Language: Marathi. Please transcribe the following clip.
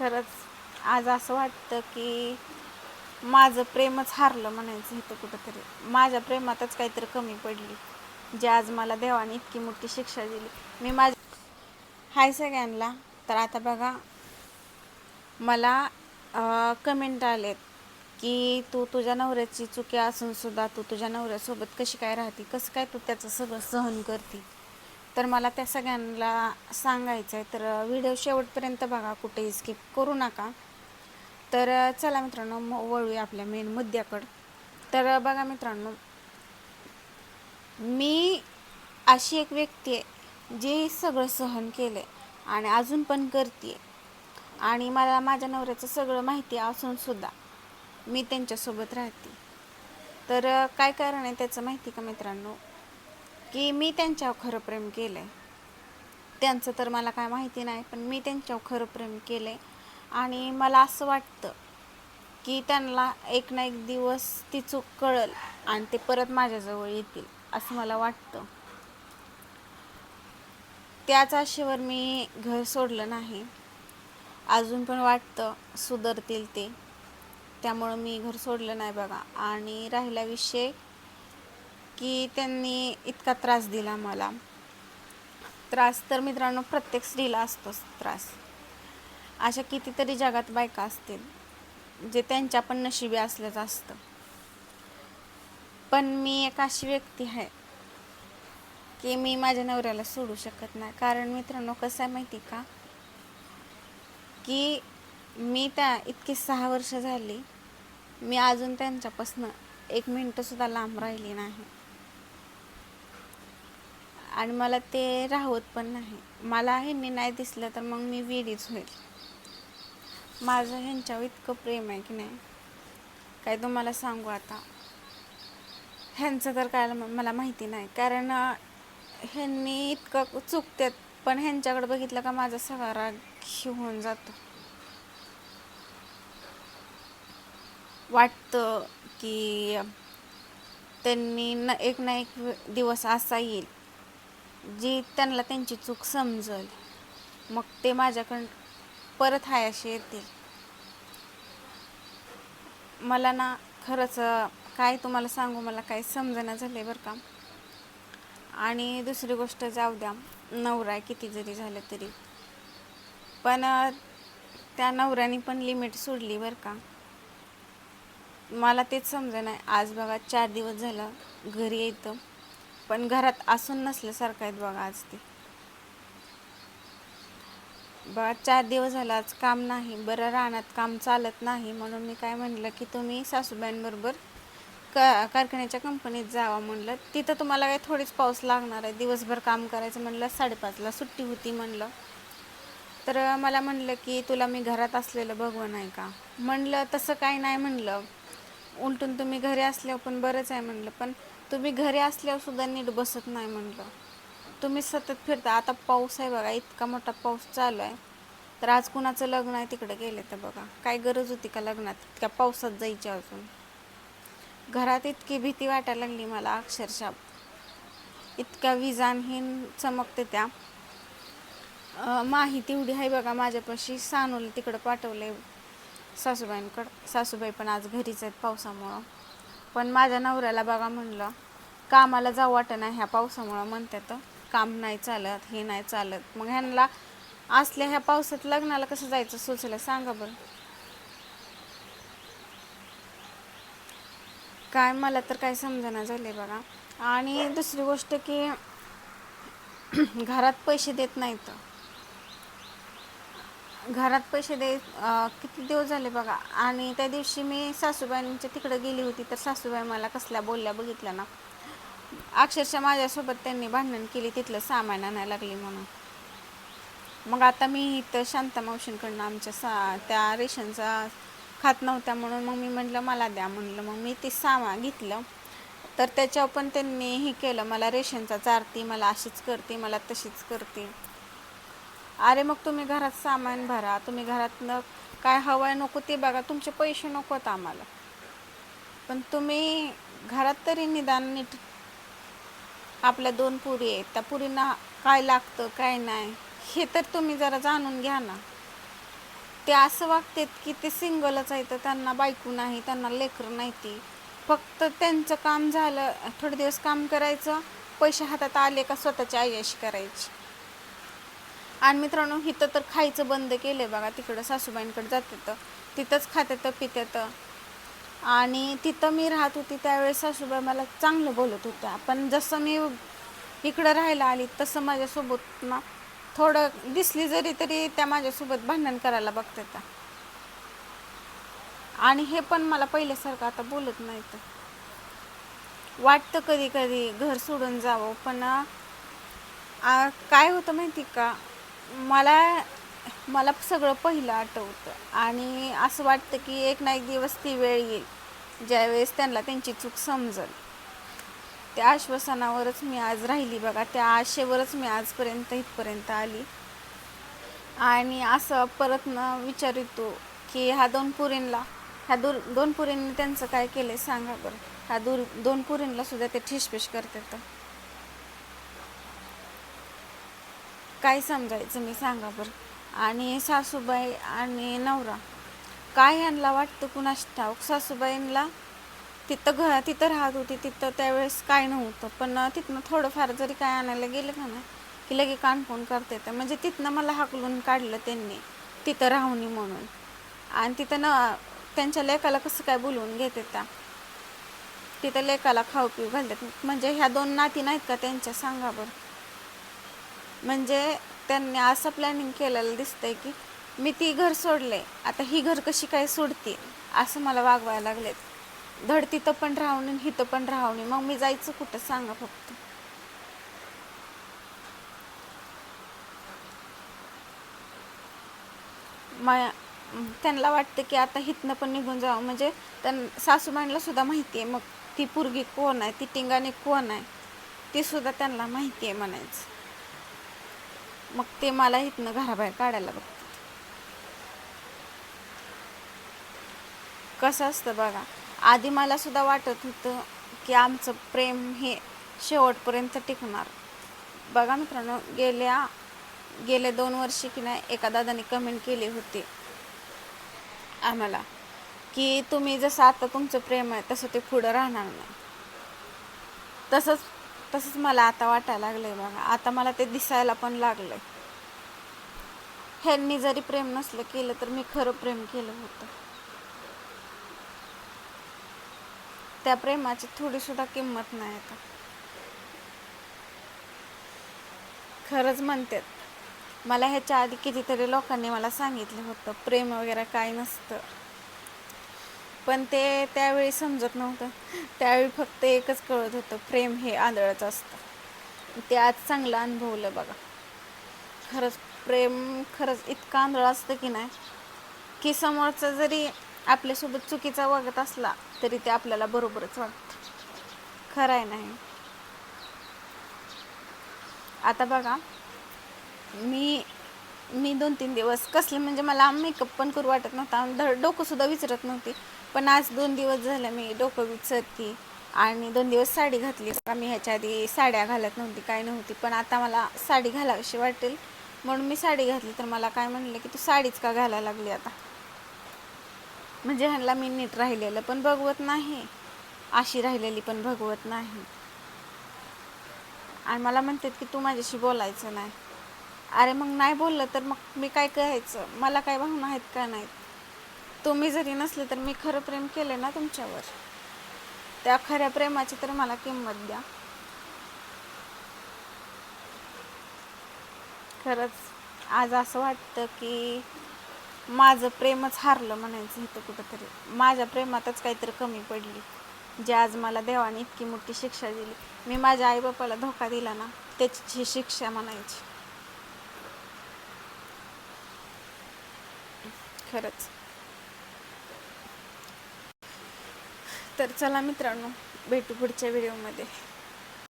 खरंच आज असं वाटतं की माझं प्रेमच हारलं म्हणायचं इथं कुठंतरी. माझ्या प्रेमातच काहीतरी कमी पडली. जे आज मला देवाने इतकी मोठी शिक्षा दिली. मी माझ हाय सगळ्यांना. तर आता बघा मला कमेंट आलेत की तू तुझ्या नवऱ्याची चुकी असून सुद्धा तू तुझ्या नवऱ्यासोबत कशी काय राहते? कसं काय तू त्याचं सगळं सहन करते? तर मला त्या सगळ्यांना सांगायचं आहे तर व्हिडिओ शेवटपर्यंत बघा कुठेही स्किप करू नका. तर चला मित्रांनो मग वळूया आपल्या मेन मुद्द्याकडं. तर बघा मित्रांनो मी अशी एक व्यक्ती आहे जी सगळं सहन केलं आहे आणि अजून पण करते आणि मला माझ्या नवऱ्याचं सगळं माहिती असून सुद्धा मी त्यांच्यासोबत राहते. तर काय कारण आहे त्याचं माहिती का मित्रांनो? की मी त्यांच्यावर खरं प्रेम केलं आहे त्यांचं तर मला काय माहिती नाही पण मी त्यांच्यावर खरं प्रेम केलं आहे आणि मला असं वाटतं की त्यांना एक ना एक दिवस ती चूक कळल आणि ते परत माझ्याजवळ येतील असं मला वाटतं. त्याच आशेवर मी घर सोडलं नाही. अजून पण वाटतं सुधरतील ते. त्यामुळं मी घर सोडलं नाही बघा. आणि राहिला विषय की त्यांनी इतका त्रास दिला मला. त्रास तर मित्रांनो प्रत्येक स्त्रीला असतोच त्रास. अशा कितीतरी जगात बायका असतील जे त्यांच्या पण नशिबी असल्याचं असतं. पण मी एक अशी व्यक्ती आहे की मी माझ्या नवऱ्याला सोडू शकत नाही. कारण मित्रांनो कसं आहे माहिती का? की मी त्या इतकी सहा वर्ष झाली मी अजून त्यांच्यापासनं एक मिनटंसुद्धा लांब राहिली नाही. आणि मला ते राहत पण नाही. मला ह्यांनी नाही दिसलं तर मग मी वेडीच होईल. माझं ह्यांच्यावर इतकं प्रेम आहे की नाही? काय तुम्हाला सांगू आता? ह्यांचं तर काय म- मला माहिती नाही. कारण ह्यांनी इतकं चुकतात पण ह्यांच्याकडे बघितलं का माझा सगळा राग घेऊन जातो. वाटतं की त्यांनी न एक ना एक दिवस असा येईल. जी त्यांना त्यांची चूक समजल मग ते माझ्याकडं परत हायाशी येतील. मला ना खरंच काय तुम्हाला सांगू मला काही समजेना झाले बरं का. आणि दुसरी गोष्ट जाऊ द्या नवरा आहे किती जरी झालं तरी. पण त्या नवऱ्याने पण लिमिट सोडली बरं का. मला तेच समजेना आज बघा चार दिवस झालं घरी येतं. पण घरात असून नसल्यासारखं आहेत बघा आज ते. बघा चार दिवस झालं आज काम नाही बरं रानात काम चालत नाही म्हणून मी काय म्हणलं की तुम्ही सासूबाईंबरोबर क कारखान्याच्या कंपनीत जावा म्हणलं. तिथं तुम्हाला काही थोडीच पाऊस लागणार आहे दिवसभर काम करायचं म्हणलं साडेपाचला सुट्टी होती म्हणलं. तर मला म्हणलं की तुला मी घरात असलेलं बघवं नाही का? म्हणलं तसं काही नाही म्हणलं. उलटून तुम्ही घरी असल्यावर पण बरंच आहे म्हणलं पण तुम्ही घरी असल्यावर सुद्धा नीट बसत नाही म्हणलं. तुम्ही सतत फिरता. आता पाऊस आहे बघा इतका मोठा पाऊस चालू आहे. तर आज कुणाचं लग्न आहे तिकडे गेले तर बघा. काय गरज होती का लग्नात? इतक्या पावसात जायची अजून. घरात इतकी भीती वाटायला लागली मला अक्षरशः. इतक्या विजानहीन चमकते त्या. माहिती एवढी आहे बघा माझ्यापाशी. सानूला तिकडं पाठवले सासूबाईंकडं. सासूबाई पण आज घरीच आहेत पावसामुळं. पण माझ्या नवऱ्याला बघा म्हणलं कामाला जाऊ वाटेना ह्या पावसामुळं म्हणतात काम नाही चालत हे नाही चालत. मग ह्यांना असल्या ह्या पावसात लग्नाला कसं जायचं सुचलं सांगा बरं. काय मला तर काय समजना झाले बघा. आणि दुसरी गोष्ट की घरात पैसे देत नाहीत. घरात पैसे दे किती दिवस झाले बघा? आणि त्या दिवशी मी सासूबाईंच्या तिकडे गेली होती तर सासूबाई मला कसल्या बोलल्या बघितल्या ना? अक्षरशः माझ्यासोबत त्यांनी भांडण केली तिथलं सामान आणायला लागली म्हणून. मग आता मी इथं शांता मावशींकडनं आमच्या सा त्या रेशनचा खात नव्हत्या म्हणून मग मी म्हटलं मला द्या म्हणलं. मग मी ते सामान घेतलं. तर त्याच्यावर पण त्यांनी हे केलं मला रेशनचा चारती मला अशीच करते मला तशीच करते. अरे मग तुम्ही घरात सामान भरा तुम्ही घरात काय हवंय नको ते बघा तुमचे पैसे नकोत आम्हाला. पण तुम्ही घरात तरी निदान नीट आपल्या दोन पुरी आहेत त्या पुरींना काय लागतं काय नाही हे तर तुम्ही जरा जाणून घ्या ना. ते असं वागतात की ते सिंगलच आहेत तर त्यांना बायको नाही त्यांना लेकरं नाही ती. फक्त त्यांचं काम झालं थोडे दिवस काम करायचं पैसे हातात आले का स्वतःची आयशी करायची. आणि मित्रांनो इथं तर खायचं बंद केलं आहे बघा. तिकडं सासूबाईंकडे जातात तिथंच खाते तर पिते तर आणि तिथं मी राहत होती त्यावेळेस सासूबाई मला चांगलं बोलत होत्या. पण जसं मी इकडं राहायला आली तसं माझ्यासोबत ना थोडं दिसली जरी तरी त्या माझ्यासोबत भांडण करायला बघतात. आणि हे पण मला पहिल्यासारखं आता बोलत नाहीत. वाटतं कधी कधी घर सोडून जावं पण काय होतं माहिती का? मला मला सगळं पहिलं आठवतं. आणि असं वाटतं की एक ना एक दिवस ती वेळ येईल ज्यावेळेस त्यांना त्यांची चूक समजेल. त्या आश्वासनावरच मी आज राहिली बघा. त्या आशेवरच मी आजपर्यंत इथपर्यंत आली. आणि असं परत न विचारितो की ह्या दोन पुरींला ह्या दोन दोन पुरींनी त्यांचं काय केलं आहे सांगा बरं. ह्या दूर दोन पुरींला सुद्धा ते ठिशपेश करतात. काय समजायचं मी सांगा बरं. आणि सासूबाई आणि नवरा काय ह्यांना वाटतं कुणास ठाऊक? सासूबाईंना तिथं घ तिथं राहत होती तिथं त्यावेळेस काय नव्हतं पण तिथनं थोडंफार जरी काय आणायला गेलं का ना की लगे कानफोन करता येतं. म्हणजे तिथनं मला हाकलून काढलं त्यांनी तिथं राहुनी म्हणून. आणि तिथं न त्यांच्या लेकाला कसं काय बोलवून घेते त्या तिथं लेकाला खाऊ पिऊ घालतात. म्हणजे ह्या दोन नाती नाहीत का त्यांच्या? सांगा बरं. म्हणजे त्यांनी असं प्लॅनिंग केलेलं दिसतंय की मी ती घर सोडले आता ही घर कशी काय सोडती? असं मला वागवायला लागलेत. धड तिथं पण राहून हिथं पण राहून. मग मी जायचं कुठं? सांगा फक्त. मा त्यांना वाटतं की आता हिथनं पण निघून जावं. म्हणजे त्यां सासूबाईंना सुद्धा माहिती आहे. मग ती पोरगी कोण आहे? ती टिंगाने कोण आहे? ती सुद्धा त्यांना माहिती आहे म्हणायचं. मग ते मला इथनं घराबाहेर काढायला बघतात कसं असतं बघा आधी मला सुद्धा वाटत होतं की आमचं प्रेम हे शेवटपर्यंत टिकणार. बघा मित्रांनो गेल्या गेले दोन वर्षी की नाही एका दादाने कमेंट केली होती आम्हाला की तुम्ही जसं आता तुमचं प्रेम आहे तसं ते पुढं राहणार नाही. तसंच तसंच मला आता वाटायला लागलंय बघा. आता मला ते दिसायला पण लागलंय. ह्यांनी जरी प्रेम नसलं केलं तर मी खरं प्रेम केलं होतं. त्या प्रेमाची थोडी सुद्धा किंमत नाही आता. खरंच म्हणतात मला ह्याच्या आधी कितीतरी लोकांनी मला सांगितलं होतं प्रेम वगैरे काय नसतं. पण ते त्यावेळी समजत नव्हतं. त्यावेळी फक्त एकच कळत होतं प्रेम हे आंधळच असतं. ते आज चांगलं अनुभवलं बघा. खरंच प्रेम खरंच इतकं आंधळ असतं की नाही की समोरचा जरी आपल्यासोबत चुकीचा वागत असला तरी ते आपल्याला बरोबरच वाटतं खरं आहे नाही आता बघा मी मी दोन तीन दिवस कसले म्हणजे मला मेकअप पण करू वाटत नव्हता. धड डोकंसुद्धा विचारत नव्हती. पण आज दोन दिवस झालं मी डोकं विचारते आणि दोन दिवस साडी घातली. का मी ह्याच्या आधी साड्या घालत नव्हती काय नव्हती. पण आता मला साडी घालावीशी वाटेल. म्हणून मी साडी घातली. तर मला काय म्हणलं की तू साडीच का घालायला लागली आता? म्हणजे ह्यांना मी नीट राहिलेलं पण बघवत नाही. अशी राहिलेली पण भगवत नाही. आणि मला म्हणतात की तू माझ्याशी बोलायचं नाही. अरे मग नाही बोललं तर मग मी काय करायचं? मला काय भावना आहेत का नाहीत? तुम्ही जरी नसले तर मी खरं प्रेम केले ना तुमच्यावर. त्या खऱ्या प्रेमाची तर मला किंमत द्या. खरंच आज असं वाटतं की माझं प्रेमच हारलं म्हणायचं इथं कुठंतरी. माझ्या प्रेमातच काहीतरी कमी पडली. जे आज मला देवाने इतकी मोठी शिक्षा दिली. मी माझ्या आईबापाला धोका दिला ना त्याची ही शिक्षा म्हणायची. खरंच. तर चला मित्रांनो भेटू पुढच्या व्हिडिओमध्ये